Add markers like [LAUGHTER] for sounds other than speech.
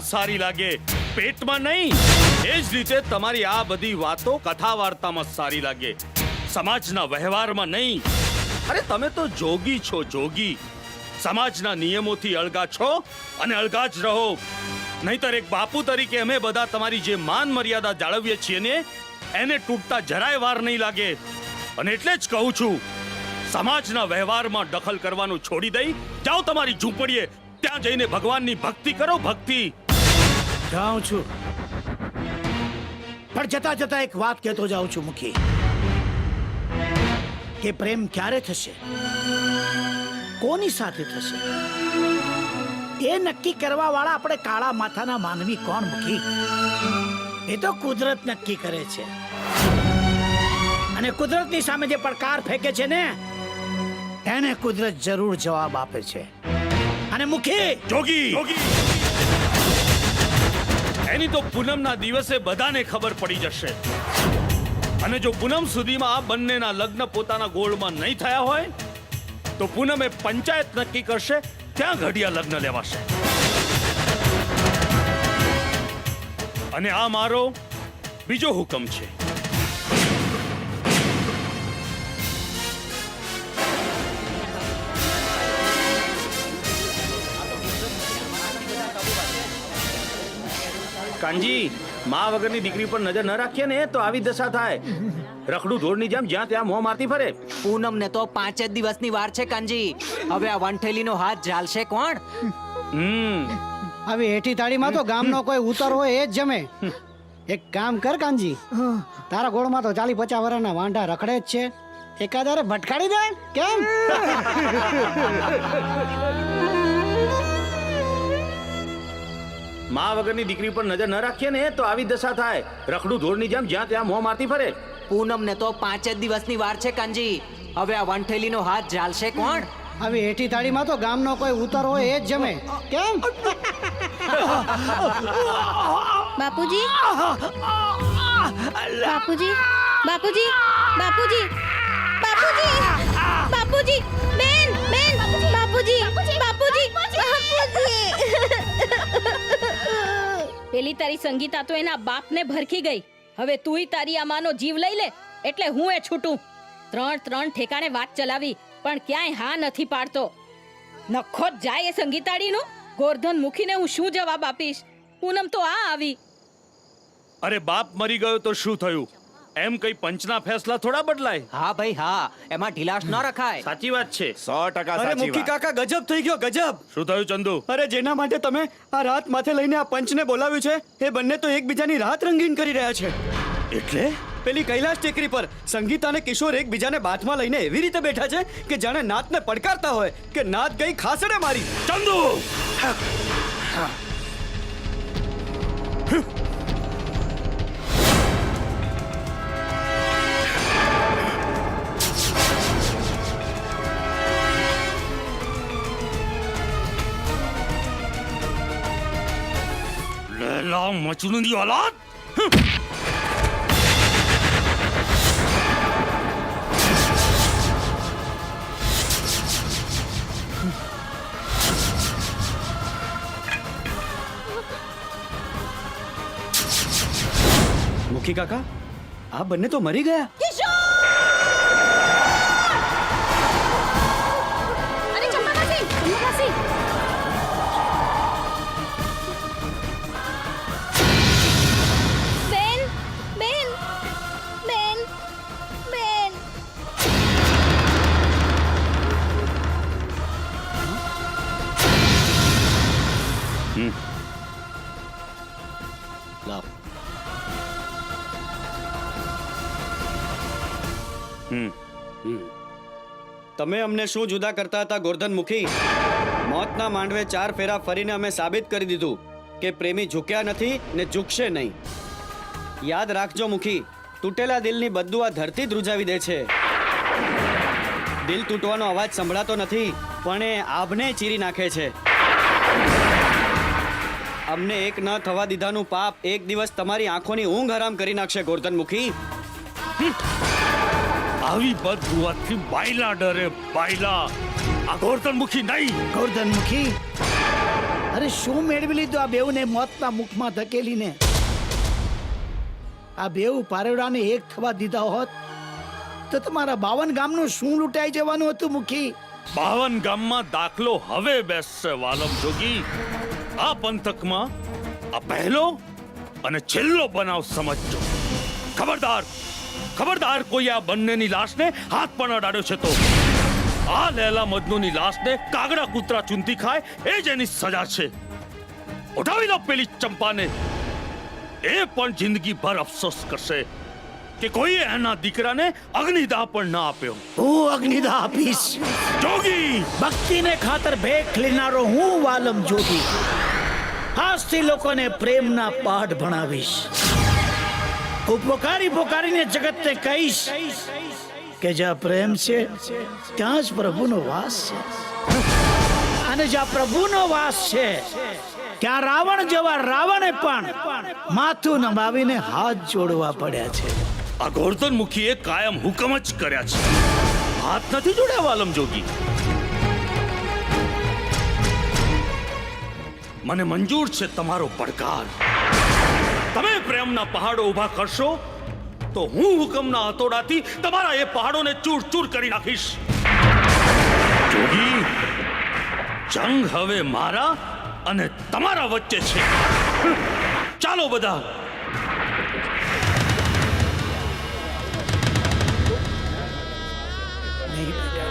સારી લાગે. પેટમાં નહીં. એ જ રીતે તમારી આ બધી વાતો કથા વાર્તામાં સારી લાગે. સમાજના વ્યવહારમાં નહીં. અરે તમે તો જોગી છો, જોગી. સમાજના નિયમોથી અળગા છો અને અળગા જ રહો. નહીતર એક બાપુ તરીકે અમે બધા તમારી જે માન મર્યાદા જાળવીએ છીએ ને, એને તૂટતા જરાય વાર નહીં લાગે. અને એટલે જ કહું છું, સમાજના વ્યવહારમાં દખલ કરવાનું છોડી દઈ, જાઓ તમારી ઝૂંપડીએ, ત્યાં જઈને ભગવાનની ભક્તિ કરો, ભક્તિ. જાઉં છું. પણ જતા જતા એક વાત કહેતો જાઉં છું મુખી. કે પ્રેમ ક્યારે થશે? કોની સાથે થશે? એ નક્કી કરવા વાળા આપણે કાળા માથાના માનવી કોણ મુખી? એ તો કુદરત નક્કી કરે છે. અને કુદરતની સામે જે પડકાર ફેંકે છે ને એને કુદરત જરૂર જવાબ આપે છે. અને મુખી જોગી! એની તો પૂનમના દિવસે બધાને ખબર પડી જશે. અને જો પૂનમ સુધીમાં આ બંનેના લગ્ન પોતાના ગોળમાં નહીં થયા હોય, તો પૂનમે પંચાયત નક્કી કરશે, ત્યાં ઘડિયા લગ્ન લેવાશે. અને આ મારો બીજો હુકમ છે. કાંજી મા વગરની દીકરી પર નજર ન રાખીએ ને તો આવી દશા થાય. રખડું ઢોરની જેમ જ્યાં ત્યાં મોં મારતી ફરે. પૂનમ ને તો પાંચ જ દિવસની વાર છે કાનજી. હવે આ વંઠેલીનો હાથ ઝાલશે કોણ? હમ. આવી હેઠી થાળીમાં તો ગામનો કોઈ ઉતર હોય એ જ જમે. એક કામ કર કાનજી. તારા ગોળમાં તો ચાલી પચાસ વર્ષના વાંઢા રખડે જ છે. એકાદારે ભટકાડી દે કેમ? [LAUGHS] મા વગરની દીકરી પર નજર ન રાખીએ ને તો આવી દશા થાય. રખડું ઢોરની જેમ જ્યાં ત્યાં મોં મારતી ફરે. પૂનમ ને તો પાંચ જ દિવસની વાર છે કાનજી. હવે આ વંઠેલીનો હાથ ઝાલશે કોણ? હવે હેઠી થાળીમાં તો ગામનો કોઈ ઉતર હોય એ જ જમે. કેમ? બાપુજી? બાપુજી? બાપુજી? બાપુજી? બાપુજી? બાપુજી? બેન બેન! બાપુજી? બાપુજી? બાપુજી? પેલી તારી સંગીતા તો એના બાપને ભરખી ગઈ. હવે તુંય તારી આ માનો જીવ લઈ લે, એટલે હું એ છૂટું. ત્રણ ત્રણ ઠેકાણે વાત ચલાવી, પણ ક્યાંય હા નથી પાડતો. નખો જાય એ સંગીતાડીનું? ગોરધન મૂકીને હું શું જવાબ આપીશ? પૂનમ તો આ આવી. અરે બાપ મરી ગયો તો શું થયું? એમ કઈ પંચના ફેસલા થોડા બદલાય? હા ભાઈ હા. એમાં ઢીલાશ ન રખાય. સાચી વાત છે. સો ટકા અરે સાચી મુખી વાત. કાકા ગજબ થઈ ગયો ગજબ. શું થયું ચંદુ? અરે જેના માટે તમે આ રાત માથે લઈને આ પંચને બોલાવ્યું છે એ બંને તો એકબીજાની રાત રંગીન કરી રહ્યા છે. એટલે? પેલી કૈલાશ ટેકરી પર સંગીત અને કિશોર એકબીજાને બાથમાં લઈને એવી રીતે બેઠા છે કે જાણે નાતને પડકારતા હોય કે નાત ગઈ ખાસડે મારી. Chandu! Hala maçını diyor lan! મુખી કાકા આ બંને તો મરી ગયા તમે અમને શું જુદા કરતા હતા, ગોરધન મુખી? મોતના માંડવે ચાર ફેરા ફરીને અમે સાબિત કરી દીધું કે પ્રેમી ઝૂક્યા નથી ને ઝૂકશે નહીં. યાદ રાખજો મુખી, તૂટેલા દિલની બધું આ ધરતી ધ્રુજાવી દે છે. દિલ તૂટવાનો અવાજ સંભળાતો નથી, પણ એ આભને ચીરી નાખે છે. અમને એક ન થવા દીધાનું પાપ એક દિવસ તમારી આંખોની ઊંઘ હરામ કરી નાખશે, ગોરધન મુખી. આવી બદુઆથી બાયલા ડરે બાયલા. આ ગોરધન મુખી નહીં. ગોરધન મુખી અરે શું મેળવી લીધું આ બેઉને મોતના મુખમાં ધકેલીને? આ બેઉ પારેવડાને એક થવા દીધા હોત તો તમારા બાવન ગામનું શું લૂંટાઈ જવાનું હતું મુખી? બાવન ગામમાં દાખલો હવે બેસશે વાલમ જોગી. આ પંથકમાં આ પહેલો અને છેલ્લો બનાવ સમજજો. ખબરદાર. ખબરદાર કોઈ આ બંનેની લાશને હાથ પણ અડાડ્યો છે તો. આ લેલા મજનુની લાશને કાગડા કૂતરા ચૂંટી ખાય એ જ એની સજા છે. ઉઠાવી લો પેલી ચંપાને. એ પણ જિંદગી ભર અફસોસ કરશે કે કોઈએ એના દીકરાને અગ્નિદાહ પણ ના આપ્યો. હું અગ્નિદાહ આપીશ. જોગી! ભક્તિને ખાતર ભેખ લેનારો હું વાલમ જોગી. આજથી લોકોને પ્રેમના પાઠ ભણાવીશ. હું પોકારી પોકારીને જગતને કહીશ કે જ્યાં પ્રેમ છે ત્યાં જ પ્રભુનો વાસ છે અને જ્યાં પ્રભુનો વાસ છે ત્યાં રાવણ જેવા રાવણે પણ માથું નમાવીને હાથ જોડવા પડ્યા છે આ ગોર્ધન મુખીએ કાયમ હુકમ જ કર્યા છે હાથ નથી જોડ્યા વાલમ જોગી મને મંજૂર છે તમારો પડકાર તમે પ્રેમના પહાડો ઊભા કરશો, તો હું હુકમના હતોડાથી તમારા એ પહાડોને ચૂર ચૂર કરી નાખીશ. જોગી, જંગ હવે મારા અને તમારા વચ્ચે છે. ચાલો બધા. નહીં